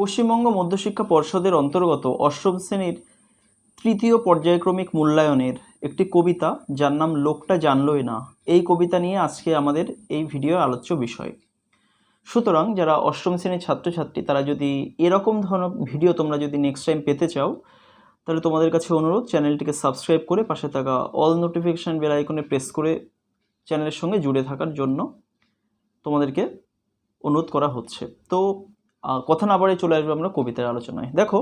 পশ্চিমবঙ্গ মধ্যশিক্ষা পর্ষদের অন্তর্গত অষ্টম শ্রেণির তৃতীয় পর্যায়ক্রমিক মূল্যায়নের একটি কবিতা, যার নাম লোকটা জানলই না। এই কবিতা নিয়ে আজকে আমাদের এই ভিডিও আলোচ্য বিষয়। সুতরাং যারা অষ্টম শ্রেণির ছাত্রছাত্রী, তারা যদি এরকম ধরনের ভিডিও তোমরা যদি নেক্সট টাইম পেতে চাও, তাহলে তোমাদের কাছে অনুরোধ, চ্যানেলটিকে সাবস্ক্রাইব করে পাশে থাকা অল নোটিফিকেশান বেল আইকনে প্রেস করে চ্যানেলের সঙ্গে জুড়ে থাকার জন্য তোমাদেরকে অনুরোধ করা হচ্ছে। তো কথা না বাড়িয়ে চলে আসবে আমরা কবিতার আলোচনায়। দেখো,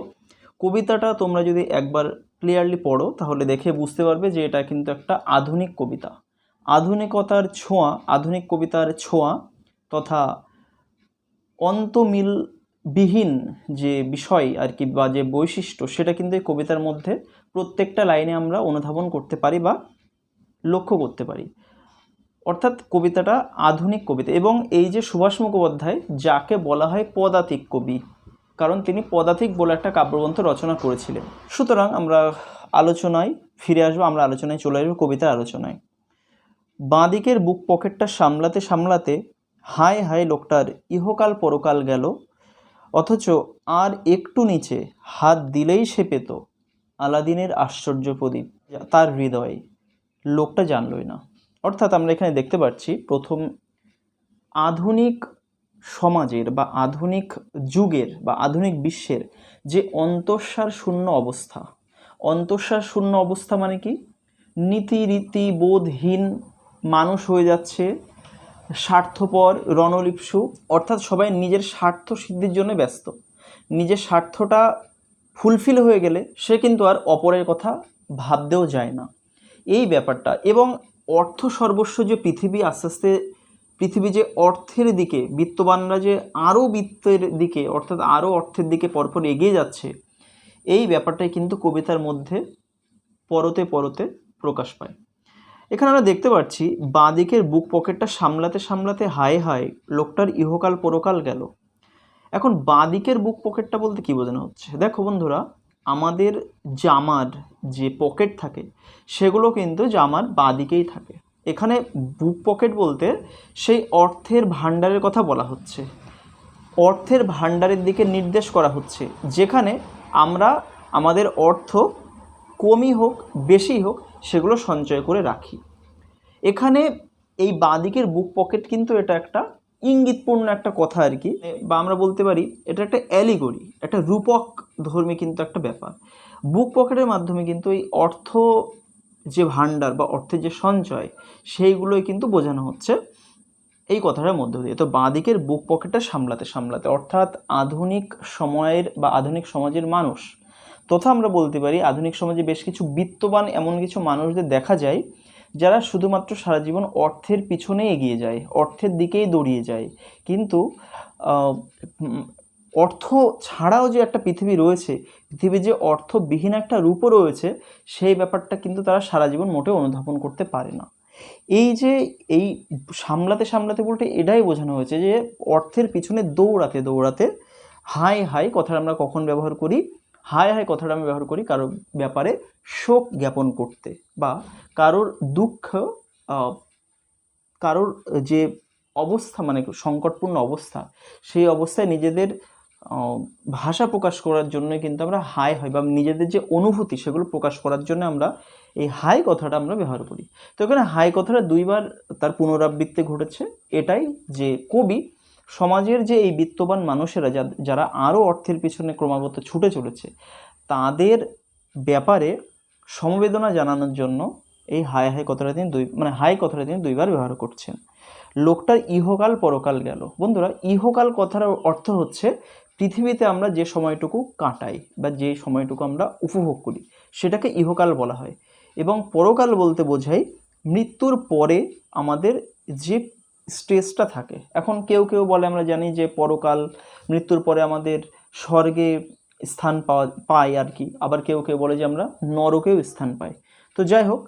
কবিতাটা তোমরা যদি একবার ক্লিয়ারলি পড়ো, তাহলে দেখে বুঝতে পারবে যে এটা কিন্তু একটা আধুনিক কবিতা। আধুনিকতার ছোঁয়া, আধুনিক কবিতার ছোঁয়া তথা অন্তমিলবিহীন যে বিষয় আর কি বা যে বৈশিষ্ট্য, সেটা কিন্তু এই কবিতার মধ্যে প্রত্যেকটা লাইনে আমরা অনুধাবন করতে পারি বা লক্ষ্য করতে পারি। অর্থাৎ কবিতাটা আধুনিক কবিতা এবং এই যে সুভাষ মুখোপাধ্যায় যাকে বলা হয় পদাতিক কবি, কারণ তিনি পদাতিক বলে একটা কাব্যগ্রন্থ রচনা করেছিলেন। সুতরাং আমরা আলোচনায় ফিরে আসব, আমরা আলোচনায় চলে আসব কবিতার আলোচনায়। বাঁদিকের বুক পকেটটা সামলাতে সামলাতে হায় হায় লোকটার ইহকাল পরকাল গেল, অথচ আর একটু নিচে হাত দিলেই সে পেত আলাদিনের আশ্চর্য প্রদীপ তার হৃদয়ে। লোকটা জানলই না। অর্থাৎ আমরা এখানে দেখতে পাচ্ছি প্রথম আধুনিক সমাজের বা আধুনিক যুগের বা আধুনিক বিশ্বের যে অন্তঃসার শূন্য অবস্থা। অন্তঃসার শূন্য অবস্থা মানে কি? নীতি, রীতি, বোধহীন মানুষ হয়ে যাচ্ছে, স্বার্থপর, রণলিপসু, অর্থাৎ সবাই নিজের স্বার্থ সিদ্ধির জন্য ব্যস্ত। নিজের স্বার্থটা ফুলফিল হয়ে গেলে সে কিন্তু আর অপরের কথা ভাবতেও যায় না। এই ব্যাপারটা এবং অর্থ সর্বস্ব যে পৃথিবী, আস্তে আস্তে পৃথিবী যে অর্থের দিকে, বিত্তবানরা যে আরও বিত্তের দিকে, অর্থাৎ আরও অর্থের দিকে পরপর এগিয়ে যাচ্ছে, এই ব্যাপারটাই কিন্তু কবিতার মধ্যে পরতে পরতে প্রকাশ পায়। এখানে আমরা দেখতে পাচ্ছি, বাঁদিকের বুক পকেটটা সামলাতে সামলাতে হায় হায় লোকটার ইহকাল পরকাল গেল। এখন বাঁদিকের বুক পকেটটা বলতে কী বোঝানো হচ্ছে? দেখো বন্ধুরা আমাদের জামার যে পকেট থাকে, সেগুলো কিন্তু জামার বাঁদিকেই থাকে। এখানে বুক পকেট বলতে সেই অর্থের ভাণ্ডারের কথা বলা হচ্ছে। অর্থের ভাণ্ডারের দিকে নির্দেশ করা হচ্ছে, যেখানে আমরা আমাদের অর্থ কমই হোক, বেশি হোক, সেগুলো সঞ্চয় করে রাখি। এখানে এই বাঁদিকের বুক পকেট কিন্তু এটা একটা ইঙ্গিতপূর্ণ একটা কথা আর কি বা আমরা বলতে পারি এটা একটা অ্যালিগরি একটা রূপক ধর্মী কিন্তু একটা ব্যাপার। বুক পকেটের মাধ্যমে কিন্তু এই অর্থ যে ভাণ্ডার বা অর্থের যে সঞ্চয় সেইগুলোই কিন্তু বোঝানো হচ্ছে এই কথাটার মধ্য দিয়ে। তো বাঁদিকের বুক পকেটটা সামলাতে সামলাতে অর্থাৎ আধুনিক সময়ের বা আধুনিক সমাজের মানুষ তথা আমরা বলতে পারি আধুনিক সমাজে বেশ কিছু বিত্তবান এমন কিছু মানুষদের দেখা যায় যারা শুধুমাত্র সারা জীবন অর্থের পিছনে এগিয়ে যায়, অর্থের দিকেই দৌড়িয়ে যায়। কিন্তু অর্থ ছাড়াও যে একটা পৃথিবী রয়েছে, পৃথিবীর যে অর্থবিহীন একটা রূপও রয়েছে, সেই ব্যাপারটা কিন্তু তারা সারা জীবন মোটেও অনুধাবন করতে পারে না। এই যে, এই সামলাতে সামলাতে বলতে এটাই বোঝানো হয়েছে যে, অর্থের পিছনে দৌড়াতে দৌড়াতে হাই হাই কথাটা আমরা কখন ব্যবহার করি? হাই হাই কথাটা আমি ব্যবহার করি কারোর ব্যাপারে শোক জ্ঞাপন করতে বা কারোর দুঃখ কারোর যে অবস্থা মানে সংকটপূর্ণ অবস্থা, সেই অবস্থায় নিজেদের ভাষা প্রকাশ করার জন্য কিন্তু আমরা হাই হয় বা নিজেদের যে অনুভূতি সেগুলো প্রকাশ করার জন্য আমরা এই হাই কথাটা আমরা ব্যবহার করি। তো এখানে হাই কথাটা দুইবার তার পুনরাবৃত্তি ঘটেছে। এটাই যে কবি সমাজের যে এই বিত্তবান মানুষেরা যারা আরও অর্থের পিছনে ক্রমাগত ছুটে চলেছে, তাদের ব্যাপারে সমবেদনা জানানোর জন্য এই হায় হাই কথাটা তিনি দুই মানে হাই কথাটা তিনি দুইবার ব্যবহার করছেন। লোকটার ইহকাল পরকাল গেল। বন্ধুরা, ইহকাল কথার অর্থ হচ্ছে পৃথিবীতে আমরা যে সময়টুকু কাটাই বা যে সময়টুকু আমরা উপভোগ করি, সেটাকে ইহকাল বলা হয়। এবং পরকাল বলতে বোঝাই মৃত্যুর পরে আমাদের যে স্টেজটা থাকে। এখন কেউ কেউ বলে, আমরা জানি যে পরকাল, মৃত্যুর পরে আমাদের স্বর্গে স্থান পাওয়া, পাই আর কি। আবার কেউ কেউ বলে যে, আমরা নরকেও স্থান পাই। তো যাই হোক,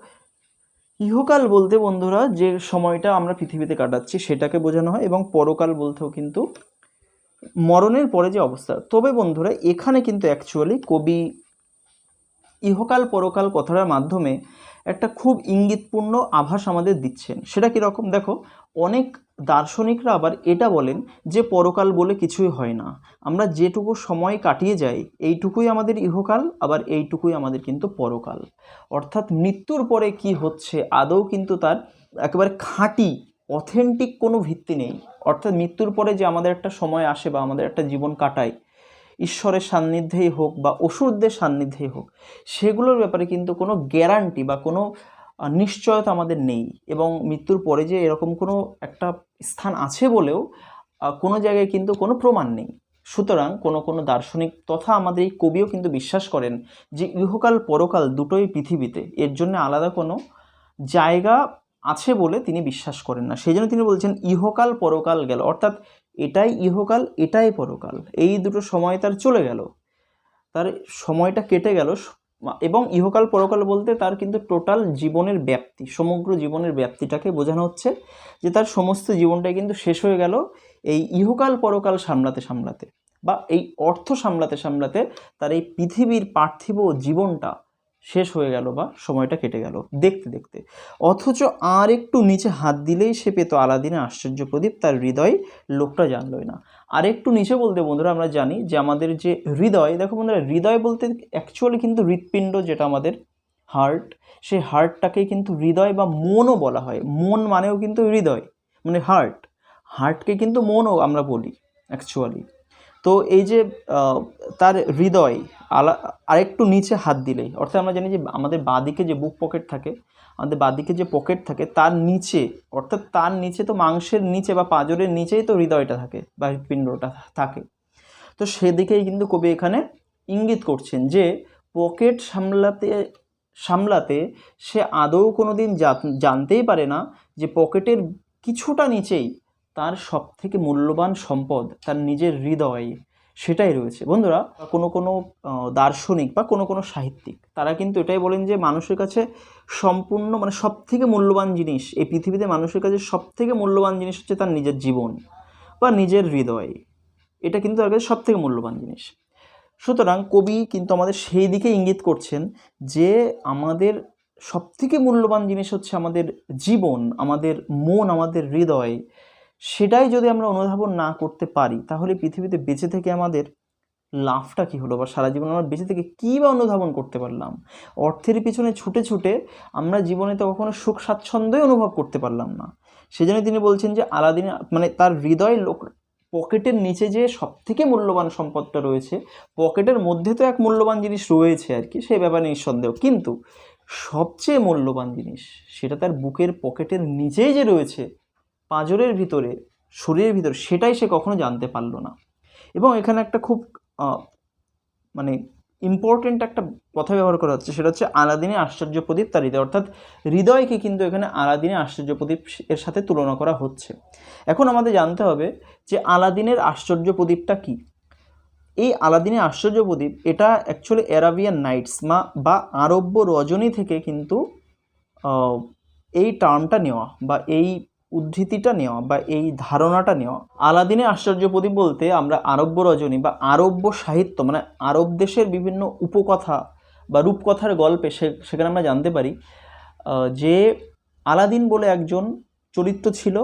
ইহকাল বলতে বন্ধুরা, যে সময়টা আমরা পৃথিবীতে কাটাচ্ছি, সেটাকে বোঝানো হয় এবং পরকাল বলতেও কিন্তু মরণের পরে যে অবস্থা। তবে বন্ধুরা, এখানে কিন্তু অ্যাকচুয়ালি কবি ইহকাল পরকাল কথাটার মাধ্যমে একটা খুব ইঙ্গিতপূর্ণ আভাস আমাদের দিচ্ছেন। সেটা কীরকম? দেখো, অনেক দার্শনিকরা আবার এটা বলেন যে পরকাল বলে কিছুই হয় না। আমরা যেটুকু সময় কাটিয়ে যাই, এইটুকুই আমাদের ইহকাল, আবার এইটুকুই আমাদের কিন্তু পরকাল। অর্থাৎ মৃত্যুর পরে কি হচ্ছে, আদৌ কিন্তু তার একেবারে খাঁটি অথেন্টিক কোনো ভিত্তি নেই। অর্থাৎ মৃত্যুর পরে যে আমাদের একটা সময় আসে বা আমাদের একটা জীবন কাটায় ঈশ্বরের সান্নিধ্যেই হোক বা ওষুধদের সান্নিধ্যেই হোক, সেগুলোর ব্যাপারে কিন্তু কোনো গ্যারান্টি বা কোনো নিশ্চয়তা আমাদের নেই। এবং মৃত্যুর পরে যে এরকম কোনো একটা স্থান আছে বলেও কোনো জায়গায় কিন্তু কোনো প্রমাণ নেই। সুতরাং কোনো কোনো দার্শনিক তথা আমাদের এই কবিও কিন্তু বিশ্বাস করেন যে ইহকাল পরকাল দুটোই পৃথিবীতে, এর জন্য আলাদা কোনো জায়গা আছে বলে তিনি বিশ্বাস করেন না। সেই জন্য তিনি বলছেন, ইহকাল পরকাল গেল। অর্থাৎ এটাই ইহকাল, এটাই পরকাল। এই দুটো সময় তার চলে গেল। তার সময়টা কেটে গেল। এবং ইহকাল, পরকাল বলতে তার কিন্তু টোটাল জীবনের ব্যাপ্তি, সমগ্র জীবনের ব্যাপ্তিটাকে বোঝানো হচ্ছে যে তার সমস্ত জীবনটাই কিন্তু শেষ হয়ে গেল এই ইহকাল, পরকাল সামলাতে সামলাতে। বা এই অর্থ সামলাতে সামলাতে তার এই পৃথিবীর পার্থিব জীবনটা শেষ হয়ে গেল বা সময়টা কেটে গেল দেখতে দেখতে। অথচ আর একটু নিচে হাত দিলেই সে পেত আলাদিনে আশ্চর্য প্রদীপ, তার হৃদয় লোকটা জানলই না। আর একটু নিচে বলতে বন্ধুরা আমরা জানি যে আমাদের যে হৃদয়, দেখো বন্ধুরা, হৃদয় বলতে অ্যাকচুয়ালি কিন্তু হৃৎপিণ্ড যেটা আমাদের হার্ট সেই হার্টটাকে কিন্তু হৃদয় বা মনও বলা হয়। মন মানেও কিন্তু হৃদয় মানে হার্ট হার্টকে কিন্তু মনও আমরা বলি অ্যাকচুয়ালি তো এই যে তার হৃদয় আলা, আরেকটু নিচে হাত দিলেই। অর্থাৎ আমরা জানি যে আমাদের বাঁদিকে যে বুক পকেট থাকে, আমাদের বাঁদিকে যে পকেট থাকে, তার নিচে, অর্থাৎ তার নিচে তো মাংসের নিচে বা পাঁজরের নিচেই তো হৃদয়টা থাকে বা হৃৎপিণ্ডটা থাকে। তো সেদিকেই কিন্তু কবি এখানে ইঙ্গিত করছেন যে পকেট সামলাতে সামলাতে সে আদৌ কোনো দিন জানতেই পারে না যে পকেটের কিছুটা নিচেই তার সব থেকে মূল্যবান সম্পদ, তার নিজের হৃদয় সেটাই রয়েছে। বন্ধুরা, কোনো কোনো দার্শনিক বা কোনো কোনো সাহিত্যিক, তারা কিন্তু এটাই বলেন যে মানুষের কাছে সম্পূর্ণ মানে সব থেকে মূল্যবান জিনিস, এই পৃথিবীতে মানুষের কাছে সব থেকে মূল্যবান জিনিস হচ্ছে তার নিজের জীবন বা নিজের হৃদয়। এটা কিন্তু তার কাছে সব থেকে মূল্যবান জিনিস। সুতরাং কবি কিন্তু আমাদের সেই দিকে ইঙ্গিত করছেন যে আমাদের সবথেকে মূল্যবান জিনিস হচ্ছে আমাদের জীবন, আমাদের মন, আমাদের হৃদয়। সেটাই যদি আমরা অনুধাবন না করতে পারি, তাহলে পৃথিবীতে বেঁচে থেকে আমাদের লাভটা কী হলো? বা সারা জীবন আমরা বেঁচে থেকে কী বা অনুধাবন করতে পারলাম? অর্থের পিছনে ছুটে ছুটে আমরা জীবনে তো কখনো সুখ স্বাচ্ছন্দ্যই অনুভব করতে পারলাম না। সেজন্য তিনি বলছেন যে, আলাদিন মানে তার হৃদয় লোক, পকেটের নিচে যে সব থেকে মূল্যবান সম্পদটা রয়েছে, পকেটের মধ্যে তো এক মূল্যবান জিনিস রয়েছে আর কি, সেই ব্যাপারে নিঃসন্দেহ। কিন্তু সবচেয়ে মূল্যবান জিনিস, সেটা তার বুকের পকেটের নিচেই যে রয়েছে পাঁজরের ভিতরে, শরীরের ভিতরে, সেটাই সে কখনো জানতে পারল না। এবং এখানে একটা খুব মানে ইম্পর্টেন্ট একটা কথা ব্যবহার করা হচ্ছে, সেটা হচ্ছে আলাদিনে আশ্চর্য প্রদীপ তার হৃদয়। অর্থাৎ হৃদয়কে কিন্তু এখানে আলাদিনে আশ্চর্য প্রদীপ এর সাথে তুলনা করা হচ্ছে। এখন আমাদের জানতে হবে যে আলাদিনের আশ্চর্য প্রদীপটা কী? এই আলাদিনের আশ্চর্য প্রদীপ, এটা অ্যাকচুয়ালি অ্যারাবিয়ান নাইটস মা, বা আরব্য রজনী থেকে কিন্তু এই টার্মটা নেওয়া, বা এই উদ্ধৃতিটা নেওয়া বা এই ধারণাটা নেওয়া। আলাদিনে আশ্চর্য প্রদীপ বলতে আমরা আরব্য রজনী বা আরব্য সাহিত্য মানে আরব দেশের বিভিন্ন উপকথা বা রূপকথার গল্পে সেখানে আমরা জানতে পারি যে আলাদিন বলে একজন চরিত্র ছিল,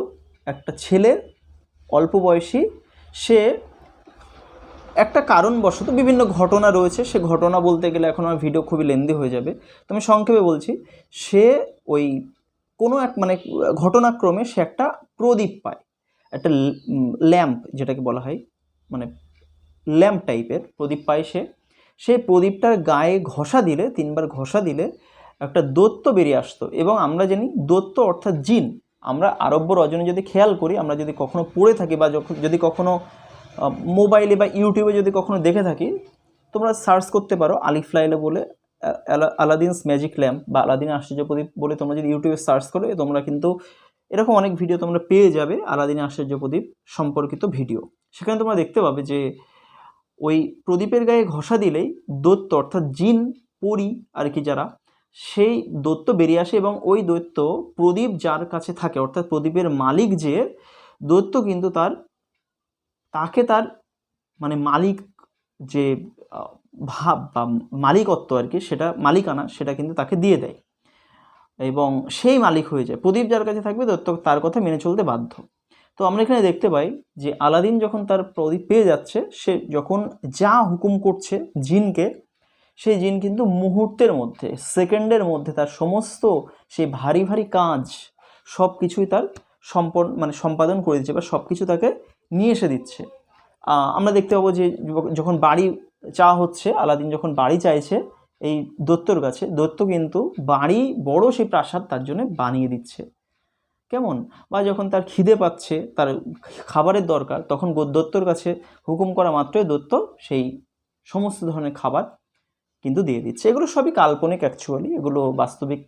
একটা ছেলে, অল্প বয়সী, সে একটা কারণবশত বিভিন্ন ঘটনা রয়েছে। সে ঘটনা বলতে গেলে এখন আমার ভিডিও খুবই লেন্দি হয়ে যাবে। তো আমি সংক্ষেপে বলছি, সে ওই কোনো এক মানে ঘটনাক্রমে সে একটা প্রদীপ পায়। একটা ল্যাম্প যেটাকে বলা হয় মানে ল্যাম্প টাইপের প্রদীপ পায় সে। সেই প্রদীপটার গায়ে ঘষা দিলে, তিনবার ঘষা দিলে একটা দৈত্য বেরিয়ে আসতো এবং আমরা জানি দৈত্য অর্থাৎ জিন। আমরা আরব্য রজনী যদি খেয়াল করি, আমরা যদি কখনো পড়ে থাকি বা যখন, যদি কখনো মোবাইলে বা ইউটিউবে যদি কখনো দেখে থাকি, তোমরা সার্চ করতে পারো আলিফ লাইলা বলে আলাদিনস ম্যাজিক ল্যাম্প বা আলাদিন আশ্চর্য প্রদীপ বলে তোমরা যদি ইউটিউবে সার্চ করো তোমরা কিন্তু এরকম অনেক ভিডিও তোমরা পেয়ে যাবে আলাদিন আশ্চর্য প্রদীপ সম্পর্কিত ভিডিও। সেখানে তোমরা দেখতে পাবে যে ওই প্রদীপের গায়ে ঘষা দিলেই দৈত্য অর্থাৎ জিন, পরি আর কি যারা, সেই দৈত্য বেরিয়ে আসে এবং ওই দৈত্য প্রদীপ যার কাছে থাকে, অর্থাৎ প্রদীপের মালিক যে, দৈত্য কিন্তু তার, তাকে তার মানে মালিক যে ভাব বা মালিকত্ব আর কি, সেটা মালিকানা, সেটা কিন্তু তাকে দিয়ে দেয়। এবং সেই মালিক হয়ে যায়। প্রদীপ যার কাছে থাকবে দত্ত তার কথা মেনে চলতে বাধ্য। তো আমরা এখানে দেখতে পাই যে আলাদিন যখন তার প্রদীপ পেয়ে যাচ্ছে, সে যখন যা হুকুম করছে জিনকে, সেই জিন কিন্তু মুহূর্তের মধ্যে, সেকেন্ডের মধ্যে তার সমস্ত সেই ভারী ভারী কাজ সব কিছুই তার সম্পন্ন মানে সম্পাদন করে দিচ্ছে বা সব কিছু তাকে নিয়ে এসে দিচ্ছে। আমরা দেখতে পাবো যে যখন বাড়ি চাওয়া হচ্ছে, আলাদিন যখন বাড়ি চাইছে, এই দত্তর কাছে, দত্ত কিন্তু বাড়ি বড় সেই প্রাসাদ তার জন্য বানিয়ে দিচ্ছে। কেমন? বা যখন তার খিদে পাচ্ছে, তার খাবারের দরকার, তখন দত্তর কাছে হুকুম করা মাত্রই দত্ত সেই সমস্ত ধরনের খাবার কিন্তু দিয়ে দিচ্ছে। এগুলো সবই কাল্পনিক অ্যাকচুয়ালি এগুলো বাস্তবিক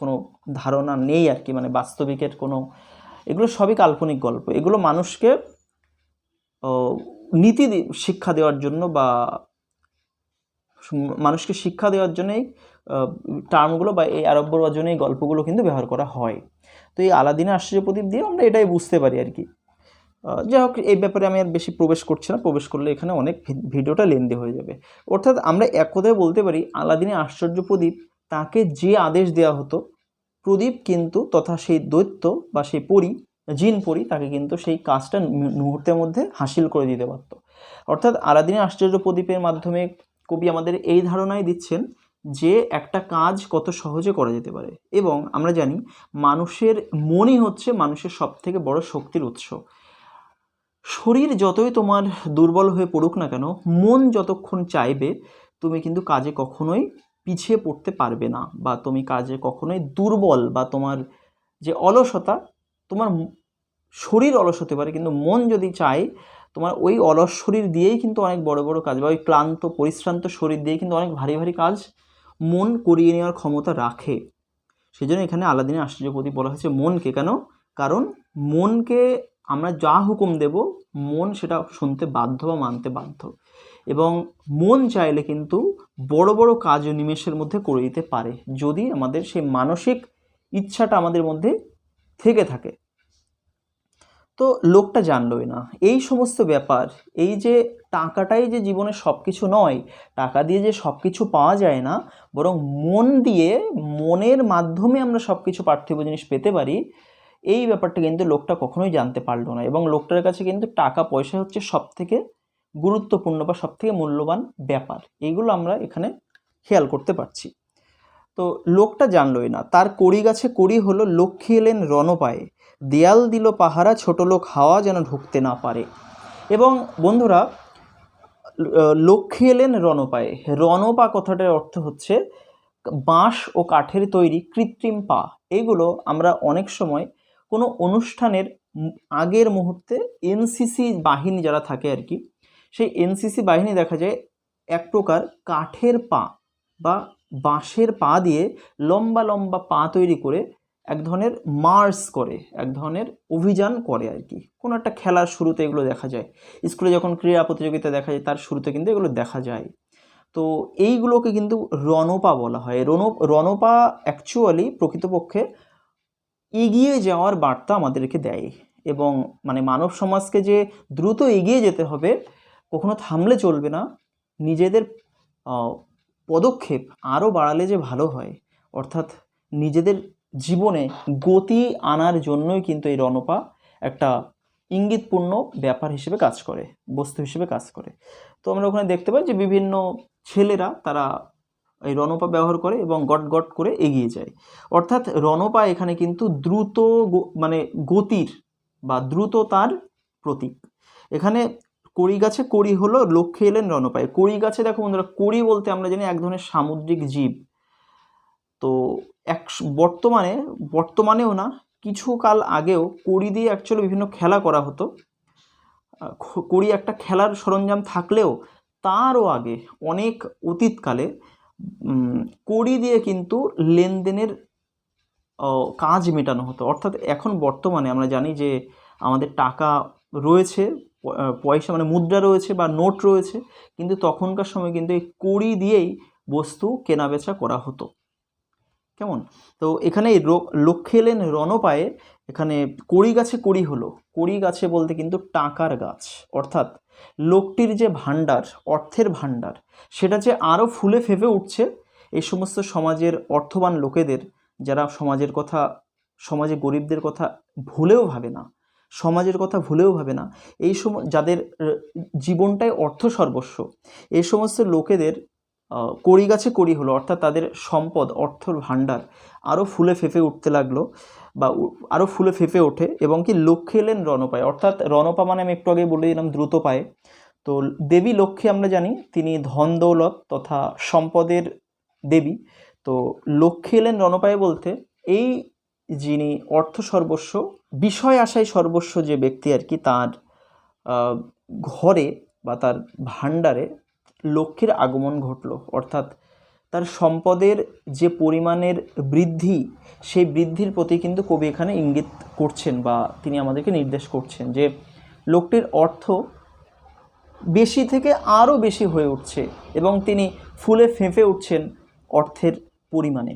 কোনো ধারণা নেই আর কি মানে বাস্তবিকের কোনো, এগুলো সবই কাল্পনিক গল্প। এগুলো মানুষকে নীতি শিক্ষা দেওয়ার জন্য বা মানুষকে শিক্ষা দেওয়ার জন্যই টার্মগুলো বা এই আরব্য রজনে এই গল্পগুলো কিন্তু ব্যবহার করা হয়। তো এই আলাদিনের আশ্চর্য প্রদীপ দিয়ে আমরা এটাই বুঝতে পারি আর কি। যাই হোক, এই ব্যাপারে আমি আর বেশি প্রবেশ করছি না। প্রবেশ করলে এখানে অনেক ভিডিওটা লেন্দি হয়ে যাবে। অর্থাৎ আমরা এক কথায় বলতে পারি আলাদিনের আশ্চর্য প্রদীপ তাকে যে আদেশ দেওয়া হতো, প্রদীপ কিন্তু তথা সেই দৈত্য বা সেই পরী জিন পরি, তাকে কিন্তু সেই কাজটা মুহূর্তের মধ্যে হাসিল করে দিতে পারত। অর্থাৎ আলাদিনের আশ্চর্য প্রদীপের মাধ্যমে কবি আমাদের এই ধারণাই দিচ্ছেন যে একটা কাজ কত সহজে করা যেতে পারে এবং আমরা জানি মানুষের মনই হচ্ছে মানুষের সব থেকে বড় শক্তির উৎস। শরীর যতই তোমার দুর্বল হয়ে পড়ুক না কেন, মন যতক্ষণ চাইবে, তুমি কিন্তু কাজে কখনোই পিছিয়ে পড়তে পারবে না বা তুমি কাজে কখনোই দুর্বল বা তোমার যে অলসতা তোমার শরীর অলস হতে পারে, কিন্তু মন যদি চায়, তোমার ওই অলস শরীর দিয়েই কিন্তু অনেক বড় বড় কাজ বা ওই ক্লান্ত, পরিশ্রান্ত শরীর দিয়ে কিন্তু অনেক ভারী ভারী কাজ মন করিয়ে নেওয়ার ক্ষমতা রাখে। সেই জন্য এখানে আলাদিনের আশ্চর্যপতি বলা হয়েছে মনকে। কেন? কারণ মনকে আমরা যা হুকুম দেব, মন সেটা শুনতে বাধ্য বা মানতে বাধ্য। এবং মন চাইলে কিন্তু বড় বড় কাজও নিমেষের মধ্যে করে দিতে পারে। যদি আমাদের সেই মানসিক ইচ্ছাটা আমাদের মধ্যে থেকে থাকে। তো লোকটা জানলই না। এই সমস্ত ব্যাপার, এই যে টাকাটাই যে জীবনে সব কিছু নয়, টাকা দিয়ে যে সব কিছু পাওয়া যায় না, বরং মন দিয়ে, মনের মাধ্যমে আমরা সব কিছু পার্থিব জিনিস পেতে পারি, এই ব্যাপারটা কিন্তু লোকটা কখনোই জানতে পারল না। এবং লোকটার কাছে কিন্তু টাকা, পয়সা হচ্ছে সব থেকে গুরুত্বপূর্ণ বা সব থেকে মূল্যবান ব্যাপার। এইগুলো আমরা এখানে খেয়াল করতে পারছি। তো লোকটা জানলই না। তার কড়ি গাছে কড়ি হলো লক্ষ্মী এলেন রণপায়ে। দেয়াল দিল পাহারা, ছোট লোক হাওয়া যেন ঢুকতে না পারে। এবং বন্ধুরা লক্ষ্মী এলেন রণপায়ে। রণপা কথাটার অর্থ হচ্ছে বাঁশ ও কাঠের তৈরি কৃত্রিম পা। এগুলো আমরা অনেক সময় কোনো অনুষ্ঠানের আগের মুহূর্তে এনসিসি বাহিনী যারা থাকে আর কি, সেই এনসিসি বাহিনী দেখা যায় এক প্রকার কাঠের পা বা বাঁশের পা দিয়ে লম্বা লম্বা পা তৈরি করে এক ধরনের মার্স করে, এক ধরনের অভিযান করে আর কি। কোনো একটা খেলার শুরুতে এগুলো দেখা যায়। স্কুলে যখন ক্রীড়া প্রতিযোগিতা দেখা যায়, তার শুরুতে কিন্তু এগুলো দেখা যায়। তো এইগুলোকে কিন্তু রণপা বলা হয়। রণ, রণপা অ্যাকচুয়ালি প্রকৃতপক্ষে এগিয়ে যাওয়ার বার্তা আমাদেরকে দেয় এবং মানে মানব সমাজকে যে দ্রুত এগিয়ে যেতে হবে, কখনো থামলে চলবে না। নিজেদের পদক্ষেপ আরও বাড়ালে যে ভালো হয়, অর্থাৎ নিজেদের জীবনে গতি আনার জন্যই কিন্তু এই রণপা একটা ইঙ্গিতপূর্ণ ব্যাপার হিসেবে কাজ করে, বস্তু হিসেবে কাজ করে। তো আমরা ওখানে দেখতে পাই যে বিভিন্ন ছেলেরা তারা এই রণপা ব্যবহার করে এবং গট গট করে এগিয়ে যায়। অর্থাৎ রণপা এখানে কিন্তু দ্রুত মানে গতির বা দ্রুত দ্রুততার প্রতীক। এখানে কড়ি গাছে কড়ি হলো লক্ষ্যে এলেন রণপায় কড়ি গাছে দেখো বন্ধুরা, কড়ি বলতে আমরা জানি এক ধরনের সামুদ্রিক জীব। তো এক বর্তমানে, বর্তমানেও না, কিছু কাল আগেও কড়ি দিয়ে অ্যাকচুয়ালি বিভিন্ন খেলা করা হতো। কড়ি একটা খেলার সরঞ্জাম থাকলেও তারও আগে অনেক অতীতকালে কড়ি দিয়ে কিন্তু লেনদেনের কাজ মেটানো হতো। অর্থাৎ এখন বর্তমানে আমরা জানি যে আমাদের টাকা রয়েছে পয়সা মানে মুদ্রা রয়েছে বা নোট রয়েছে, কিন্তু তখনকার সময় কিন্তু এই কড়ি দিয়েই বস্তু কেনাবেচা করা হতো। কেমন? তো এখানে লক্ষ্যে এলেন রণপায়ে এখানে কড়ি গাছে কড়ি হলো। কড়ি গাছে বলতে কিন্তু টাকার গাছ। অর্থাৎ লোকটির যে ভাণ্ডার, অর্থের ভাণ্ডার, সেটা যে আরও ফুলে ফেপে উঠছে, এই সমস্ত সমাজের অর্থবান লোকেদের, যারা সমাজের কথা, সমাজে গরিবদের কথা ভুলেও ভাবে না সমাজের কথা ভুলেও ভাবে না। এই সময় যাদের জীবনটাই অর্থ সর্বস্ব, এই সমস্ত লোকেদের কড়ি গাছে কড়ি হলো, অর্থাৎ তাদের সম্পদ, অর্থর ভাণ্ডার আরও ফুলে ফেঁপে উঠতে লাগল বা আরও ফুলে ফেঁপে ওঠে এবং কি লক্ষ্যে এলেন রণপায়। অর্থাৎ রণপা মানে আমি একটু আগে বলে দিলাম দ্রুত পায়ে তো দেবী লক্ষ্মী আমরা জানি, তিনি ধন দৌলত তথা সম্পদের দেবী। তো লক্ষ্মী এলেন রণপায়ে বলতে, এই যিনি অর্থ সর্বস্ব, বিষয় আশায় সর্বস্ব যে ব্যক্তি আর কি তার ঘরে বা তার ভাণ্ডারে লক্ষ্মীর আগমন ঘটলো। অর্থাৎ তার সম্পদের যে পরিমাণের বৃদ্ধি, সেই বৃদ্ধির প্রতি কিন্তু কবি এখানে ইঙ্গিত করছেন বা তিনি আমাদেরকে নির্দেশ করছেন যে লোকটির অর্থ বেশি থেকে আরও বেশি হয়ে উঠছে এবং তিনি ফুলে ফেঁপে উঠছেন অর্থের পরিমাণে।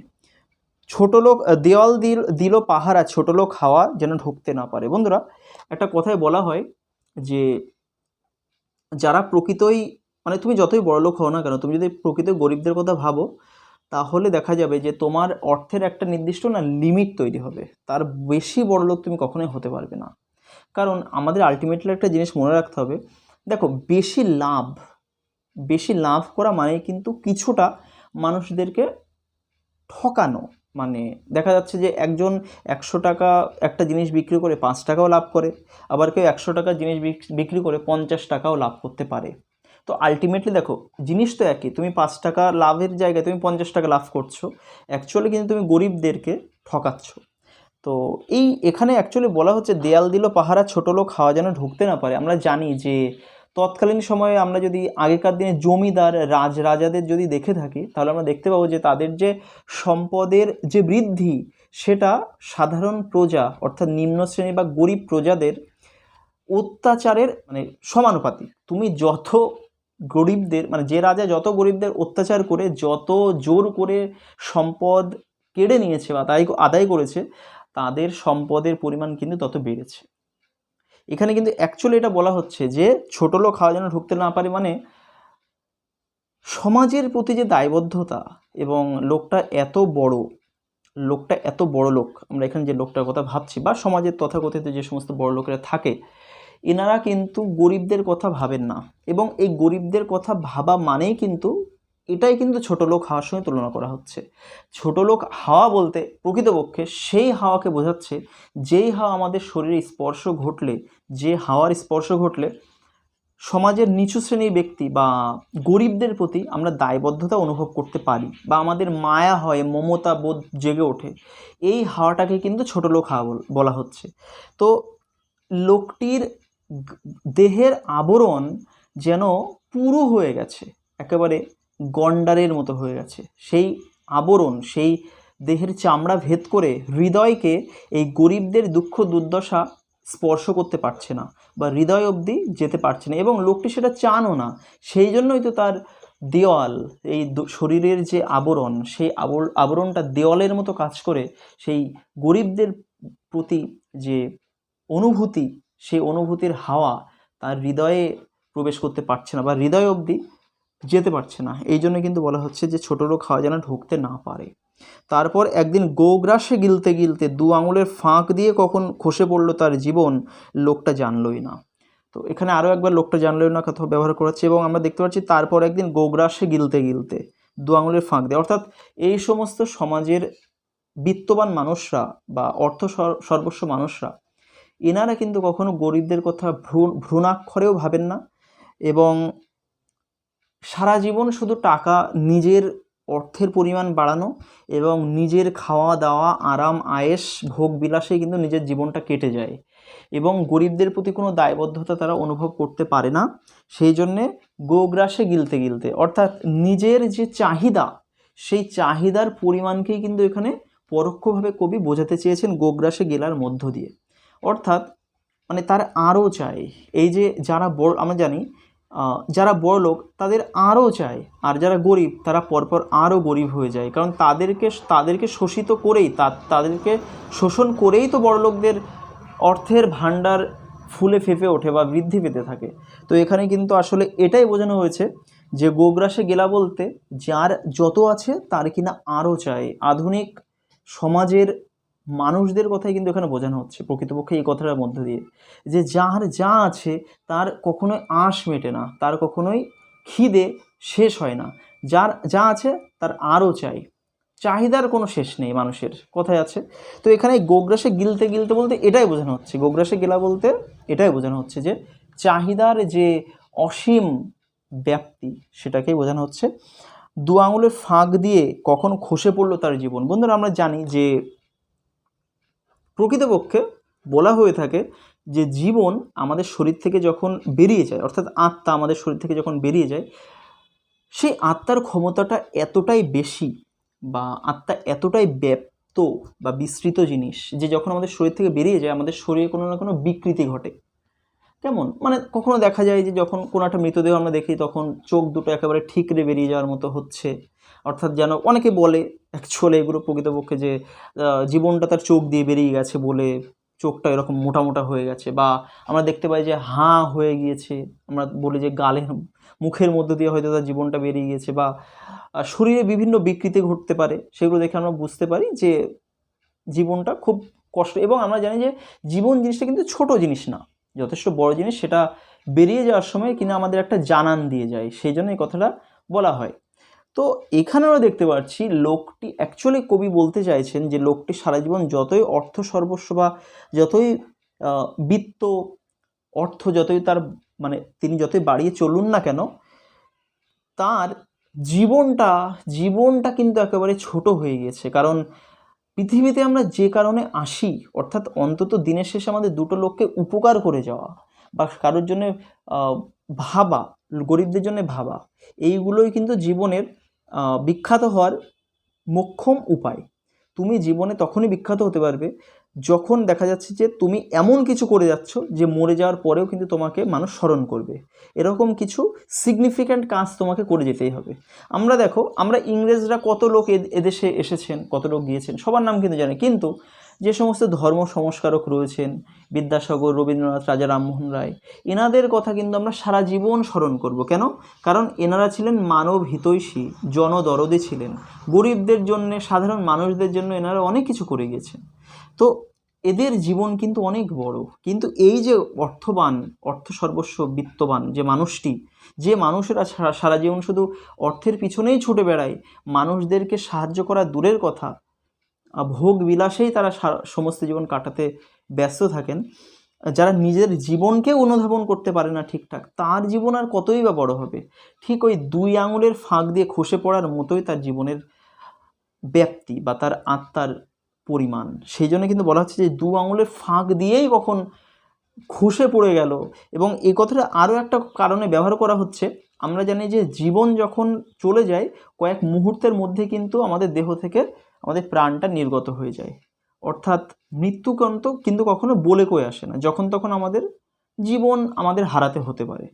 ছোট লোক দেওয়াল দিল দিল পাহারা ছোট লোক হাওয়া যেন ঢুকতে না পারে। বন্ধুরা, একটা কথায় বলা হয় যে, যারা প্রকৃতই মানে তুমি যতই বড় লোক হও না কেন, তুমি যদি প্রকৃত গরিবদের কথা ভাবো, তাহলে দেখা যাবে যে তোমার অর্থের একটা নির্দিষ্ট না লিমিট তৈরি হবে। তার বেশি বড় লোক তুমি কখনোই হতে পারবে না। কারণ আমাদের আলটিমেটলি একটা জিনিস মনে রাখতে হবে, দেখো, বেশি লাভ বেশি লাভ করা মানে কিন্তু কিছুটা মানুষদেরকে ঠকানো। মানে দেখা যাচ্ছে যে একজন একশো টাকা একটা জিনিস বিক্রি করে পাঁচ টাকাও লাভ করে, আবার কেউ একশো টাকার জিনিস বিক- বিক্রি করে পঞ্চাশ টাকাও লাভ করতে পারে। তো আলটিমেটলি দেখো, জিনিস তো একই, তুমি পাঁচ টাকা লাভের জায়গায় তুমি পঞ্চাশ টাকা লাভ করছ অ্যাকচুয়ালি কিন্তু তুমি গরিবদেরকে ঠকাচ্ছ। তো এই এখানে অ্যাকচুয়ালি বলা হচ্ছে দেয়াল দিল পাহারা, ছোট লোক খাওয়া যেন ঢুকতে না পারে। আমরা জানি যে তৎকালীন সময়ে আমরা যদি আগেকার দিনে জমিদার, রাজ, রাজাদের যদি দেখে থাকি, তাহলে আমরা দেখতে পাবো যে তাদের যে সম্পদের যে বৃদ্ধি, সেটা সাধারণ প্রজা, অর্থাৎ নিম্ন শ্রেণি বা গরিব প্রজাদের অত্যাচারের মানে সমানুপাতিক। তুমি যত গরিবদের মানে যে রাজা যত গরিবদের অত্যাচার করে, যত জোর করে সম্পদ কেড়ে নিয়েছে বা তাই আদায় করেছে, তাদের সম্পদের পরিমাণ কিন্তু তত বেড়েছে। এখানে কিন্তু অ্যাকচুয়ালি এটা বলা হচ্ছে যে ছোট লোক খাওয়া যেন ঢুকতে না পারে মানে সমাজের প্রতি যে দায়বদ্ধতা এবং লোকটা এত বড়, লোকটা এত বড় লোক, আমরা এখানে যে লোকটার কথা ভাবছি বা সমাজের তথাকথিত যে সমস্ত বড় লোকেরা থাকে, এনারা কিন্তু গরিবদের কথা ভাবেন না এবং এই গরিবদের কথা ভাবা মানেই কিন্তু এটাই কিন্তু ছোট লোক হাওয়ার সঙ্গে তুলনা করা হচ্ছে। ছোট লোক হাওয়া বলতে প্রকৃতপক্ষে সেই হাওয়াকে বোঝাচ্ছে যেই হাওয়া আমাদের শরীরে স্পর্শ ঘটলে, যে হাওয়ার স্পর্শ ঘটলে সমাজের নিচু শ্রেণির ব্যক্তি বা গরিবদের প্রতি আমরা দায়বদ্ধতা অনুভব করতে পারি বা আমাদের মায়া হয়, মমতা বোধ জেগে ওঠে। এই হাওয়াটাকে কিন্তু ছোট লোক হাওয়া বল- হচ্ছে। তো লোকটির দেহের আবরণ যেন পুরো হয়ে গেছে, একেবারে গন্ডারের মতো হয়ে গেছে। সেই আবরণ, সেই দেহের চামড়া ভেদ করে হৃদয়কে এই গরিবদের দুঃখ দুর্দশা স্পর্শ করতে পারছে না বা হৃদয় অবধি যেতে পারছে না এবং লোকটি সেটা চানও না। সেই জন্যই তো তার দেওয়াল, এই শরীরের যে আবরণ, সেই আবর, আবরণটা দেওয়ালের মতো কাজ করে সেই গরিবদের প্রতি যে অনুভূতি, সেই অনুভূতির হাওয়া তার হৃদয়ে প্রবেশ করতে পারছে না বা হৃদয় অবধি যেতে পারছে না। এই জন্য কিন্তু বলা হচ্ছে যে ছোট লোক খাওয়া যেন ঢুকতে না পারে। তারপর একদিন গোগ্রাসে গিলতে গিলতে দু আঙুলের ফাঁক দিয়ে কখন খসে পড়ল তার জীবন, লোকটা জানলই না। তো এখানে আরও একবার লোকটা জানলই না কথা ব্যবহার করেছে এবং আমরা দেখতে পাচ্ছি তারপর একদিন গোগ্রাসে গিলতে গিলতে দু আঙুলের ফাঁক দিয়ে। অর্থাৎ এই সমস্ত সমাজের বিত্তবান মানুষরা বা অর্থ সর্বস্ব মানুষরা, এনারা কিন্তু কখনো গরিবদের কথা ভ্রু ভ্রূণাক্ষরেও ভাবেন না এবং সারা জীবন শুধু টাকা, নিজের অর্থের পরিমাণ বাড়ানো এবং নিজের খাওয়া দাওয়া আরাম, আয়েস ভোগ বিলাসে কিন্তু নিজের জীবনটা কেটে যায় এবং গরিবদের প্রতি কোনো দায়বদ্ধতা তারা অনুভব করতে পারে না। সেই জন্যে গোগ্রাসে গিলতে গিলতে, অর্থাৎ নিজের যে চাহিদা, সেই চাহিদার পরিমাণকেই কিন্তু এখানে পরোক্ষভাবে কবি বোঝাতে চেয়েছেন গোগ্রাসে গেলার মধ্য দিয়ে। অর্থাৎ মানে তার আরও চাই। এই যে যারা বড়, আমরা জানি যারা বড় লোক, তাদের আরও চায়। আর যারা গরিব, তারা পরপর আরও গরিব হয়ে যায়। কারণ তাদেরকে তাদেরকে শোষিত করেই তাদেরকে শোষণ করেই তো বড় লোকদের অর্থের ভাণ্ডার ফুলে ফেঁপে ওঠে বা বৃদ্ধি পেতে থাকে। তো এখানে কিন্তু আসলে এটাই বোঝানো হয়েছে যে গোগ্রাসে গেলা বলতে, যার যত আছে, তার কিনা আরও চাই আধুনিক সমাজের মানুষদের কথাই কিন্তু এখানে বোঝানো হচ্ছে, প্রকৃতপক্ষে এই কথাটার মধ্য দিয়ে। যে যার যা আছে, তার কখনোই আঁশ মেটে না, তার কখনোই খিদে শেষ হয় না। যার যা আছে, তার আরও চাই। চাহিদার কোনো শেষ নেই মানুষের, কোথায় আছে। তো এখানে গোগ্রাসে গিলতে গিলতে বলতে এটাই বোঝানো হচ্ছে। গোগ্রাসে গেলা বলতে এটাই বোঝানো হচ্ছে যে, চাহিদার যে অসীম ব্যাপ্তি, সেটাকেই বোঝানো হচ্ছে। দু আঙুলের ফাঁক দিয়ে কখন খসে পড়ল তার জীবন। বন্ধুরা, আমরা জানি যে প্রকৃতপক্ষে বলা হয়ে থাকে যে জীবন আমাদের শরীর থেকে যখন বেরিয়ে যায়, অর্থাৎ আত্মা আমাদের শরীর থেকে যখন বেরিয়ে যায়, সেই আত্মার ক্ষমতাটা এতটাই বেশি বা আত্মা এতটাই ব্যাপ্ত বা বিস্তৃত জিনিস যে যখন আমাদের শরীর থেকে বেরিয়ে যায়, আমাদের শরীরে কোনো না কোনো বিকৃতি ঘটে। কেমন? মানে কখনো দেখা যায় যে যখন কোনো একটা মৃতদেহ আমরা দেখি, তখন চোখ দুটো একেবারে ঠিকরে বেরিয়ে যাওয়ার মতো হচ্ছে। অর্থাৎ যেন অনেকে বলে অ্যাকচুয়ালি এগুলো প্রকৃতপক্ষে যে জীবনটা তার চোখ দিয়ে বেরিয়ে গেছে বলে চোখটা এরকম মোটা মোটা হয়ে গেছে বা আমরা দেখতে পাই যে হাঁ হয়ে গিয়েছে। আমরা বলি যে গালে মুখের মধ্যে দিয়ে হয়তো তার জীবনটা বেরিয়ে গিয়েছে বা শরীরে বিভিন্ন বিকৃতি ঘটতে পারে। সেগুলো দেখে আমরা বুঝতে পারি যে জীবনটা খুব কষ্ট এবং আমরা জানি যে জীবন জিনিসটা কিন্তু ছোট জিনিস না। যথেষ্ট বড় জিনিস সেটা বেরিয়ে যাওয়ার সময় কিনা আমাদের একটা জানান দিয়ে যায়। সেই জন্য এই কথাটা বলা হয়। তো এখানে আমরা দেখতে পাচ্ছি লোকটি অ্যাকচুয়ালি কবি বলতে চাইছেন যে লোকটি সারা জীবন যতই অর্থ সর্বস্ব বা যতই বিত্ত অর্থ যতই তার মানে তিনি যতই বাড়িয়ে চলুন না কেন, তার জীবনটা জীবনটা কিন্তু একেবারে ছোট হয়ে গেছে। কারণ পৃথিবীতে আমরা যে কারণে আসি, অর্থাৎ অন্তত দিনের শেষে আমাদের দুটো লোককে উপকার করে যাওয়া বা কারোর জন্য ভাবা, গরিবদের জন্য ভাবা, এইগুলোই কিন্তু জীবনের বিখ্যাত হওয়ার মোক্ষম উপায়। তুমি জীবনে তখনই বিখ্যাত হতে পারবে যখন দেখা যাচ্ছে যে তুমি এমন কিছু করে যাচ্ছ যে মরে যাওয়ার পরেও কিন্তু তোমাকে মানুষ স্মরণ করবে। এরকম কিছু সিগনিফিক্যান্ট কাজ তোমাকে করে যেতেই হবে। আমরা দেখো, আমরা ইংরেজরা কত লোক এদেশে এসেছেন, কত লোক গিয়েছেন, সবার নাম কিন্তু জানি। কিন্তু যে সমস্ত ধর্ম সংস্কারক রয়েছেন, বিদ্যাসাগর, রবীন্দ্রনাথ, রাজা রামমোহন রায়, এনাদের কথা কিন্তু আমরা সারা জীবন স্মরণ করব। কেন? কারণ এনারা ছিলেন মানব হিতৈষী, জনদরদে ছিলেন। গরিবদের জন্য, সাধারণ মানুষদের জন্য এনারা অনেক কিছু করে গিয়েছেন তো এদের জীবন কিন্তু অনেক বড়। কিন্তু এই যে অর্থবান, অর্থ সর্বস্ব বিত্তবান যে মানুষটি, যে মানুষেরা সারা- জীবন শুধু অর্থের পিছনেই ছুটে বেড়ায়, মানুষদেরকে সাহায্য করা দূরের কথা ভোগ বিলাসেই তারা সমস্ত জীবন কাটাতে ব্যস্ত থাকেন। যারা নিজের জীবনকে অনুধাবন করতে পারে না ঠিকঠাক, তার জীবন আর কতই বা বড় হবে? ঠিক ওই দুই আঙুলের ফাঁক দিয়ে খসে পড়ার মতোই তার জীবনের ব্যাপ্তি বা তার আত্মার পরিমাণ। সেই জন্য কিন্তু বলা হচ্ছে যে দু আঙুলের ফাঁক দিয়েই কখন খসে পড়ে গেল। এবং এই কথাটা আরও একটা কারণে ব্যবহার করা হচ্ছে। আমরা জানি যে জীবন যখন চলে যায়, কয়েক মুহূর্তের মধ্যে কিন্তু আমাদের দেহ থেকে আমাদের প্রাণটা নির্গত হয়ে যায়। অর্থাৎ মৃত্যুকান্ত কিন্তু কখনো বলে কয়ে আসে না, যখন তখন আমাদের জীবন আমাদের হারাতে হতে পারে।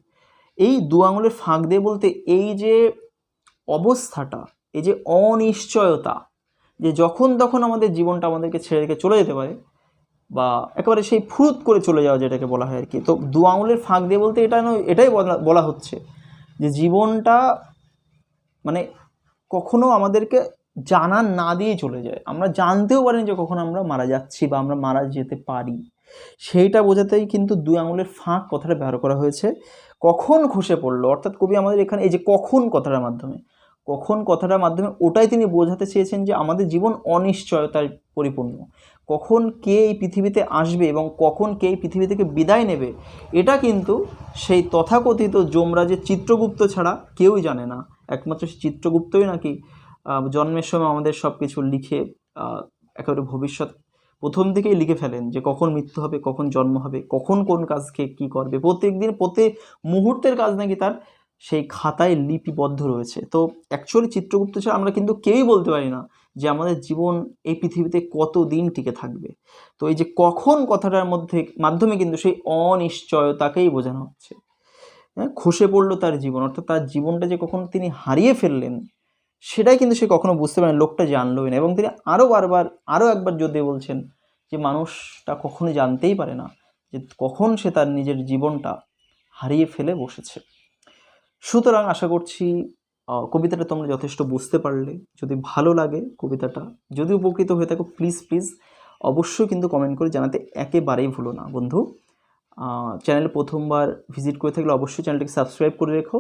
এই দু আঙুলের ফাঁক দিয়ে বলতে এই যে অবস্থাটা, এই যে অনিশ্চয়তা, যে যখন তখন আমাদের জীবনটা আমাদেরকে ছেড়ে রেখে চলে যেতে পারে বা একেবারে সেই ফুরুত করে চলে যাওয়া যেটাকে বলা হয় আর কি। তো দু আঙুলের ফাঁক দিয়ে বলতে এটা নয়, এটাই বলা- বলা হচ্ছে যে জীবনটা মানে কখনো আমাদেরকে জানা না দিয়ে চলে যায়। আমরা জানতেও পারি যে কখন আমরা মারা যাচ্ছি বা আমরা মারা যেতে পারি। সেইটা বোঝাতেই কিন্তু দুই আঙুলের ফাঁক কথাটা ব্যবহার করা হয়েছে। কখন খসে পড়ল? অর্থাৎ কবি আমাদের এখানে এই যে কখন কথাটার মাধ্যমে, কখন কথাটার মাধ্যমে ওটাই তিনি বোঝাতে চেয়েছেন যে আমাদের জীবন অনিশ্চয়তায় পরিপূর্ণ। কখন কে এই পৃথিবীতে আসবে এবং কখন কে এই পৃথিবী থেকে বিদায় নেবে, এটা কিন্তু সেই তথাকথিত যমরাজের চিত্রগুপ্ত ছাড়া কেউই জানে না। একমাত্র চিত্রগুপ্তই নাকি জন্মের সময় আমাদের সব কিছু লিখে একেবারে ভবিষ্যৎ প্রথম থেকেই লিখে ফেলেন যে কখন মৃত্যু হবে, কখন জন্ম হবে, কখন কোন কাজকে কী করবে। প্রত্যেক দিন প্রত্যেক মুহূর্তের কাজ নাকি তার সেই খাতায় লিপিবদ্ধ রয়েছে। তো অ্যাকচুয়ালি চিত্রগুপ্ত ছাড়া আমরা কিন্তু কেউই বলতে পারি না যে আমাদের জীবন এই পৃথিবীতে কত দিন টিকে থাকবে। তো এই যে কখন কথাটার মধ্যে, মাধ্যমে কিন্তু সেই অনিশ্চয়তাকেই বোঝানো হচ্ছে। হ্যাঁ খসে পড়ল তার জীবন, অর্থাৎ তার জীবনটা যে কখন তিনি হারিয়ে ফেললেন সেটাই কিন্তু সে কখনো বুঝতে পারেন, লোকটা জানলোই না। এবং তিনি আরও বারবার আরও একবার যদি বলছেন যে, মানুষটা কখনো জানতেই পারে না যে, কখন সে তার নিজের জীবনটা হারিয়ে ফেলে বসেছে। সুতরাং আশা করছি কবিতাটা তোমরা যথেষ্ট বুঝতে পারলে। যদি ভালো লাগে কবিতাটা, যদি উপকৃত হয়ে থাকো প্লিজ প্লিজ অবশ্যই কিন্তু কমেন্ট করে জানাতে একেবারেই ভুলো না। বন্ধু চ্যানেলে প্রথমবার ভিজিট করে থাকলে অবশ্যই চ্যানেলটিকে সাবস্ক্রাইব করে রেখো।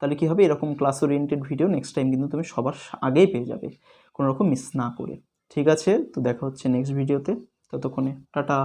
তাহলে কি হবে? এরকম class oriented video next time কিন্তু তুমি সবার আগেই পেয়ে যাবে। কোনো রকম মিস না করে। ঠিক আছে? তো দেখা হচ্ছে নেক্সট ভিডিওতে ততক্ষণে, টাটা!